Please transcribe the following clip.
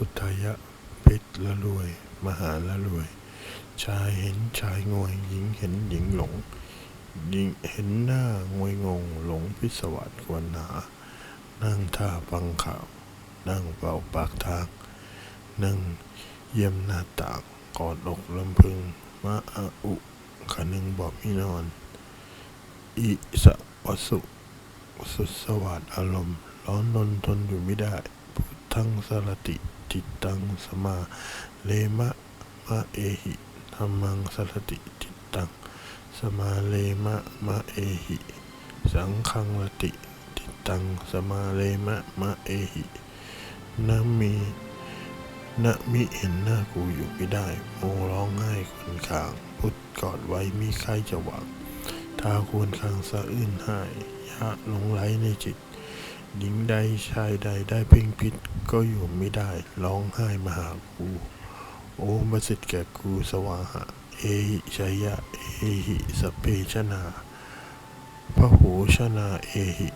พุทยะเพชรละรวย มหาละรวย ชายเห็นชายงวยหญิงเห็นหญิงหลงหญิงเห็นหน้างวยงงหลงพิศวาสควรหานั่งท่าฟังข่าว นั่งเป่าปากทางนั่งเยี่ยมหน้าต่างกอดอกลำพึงมาอาอุขนึงบอกพี่นอน อิสะวสุสุสวัสดอารมณ์ ร้อนรนทนอยู่ไม่ได้ พุทธังสารติ จิตตังสมาเลมะมะเอหิธรรมังสรติจิตตังสมาเลมะมะเอหิ สังฆังรติจิตตังสมาเลมะมะเอหินามีนะมิเห็นหน้ากูอยู่ไม่ได้โมร้องไห้คนข้าง พุทธกอดไว้มีใครจะหวังถ้าควรคางสะอื้นหายยะหลงไหลในจิต หญิงใดชายใดได้เพ่งพิษก็อยู่ไม่ได้ ร้องไห้มาหากู โอ้มาสิทธิ์แก่กูสวาหะ เอหิชยะ เอหิสเพชนาพระหูชนาเอหิ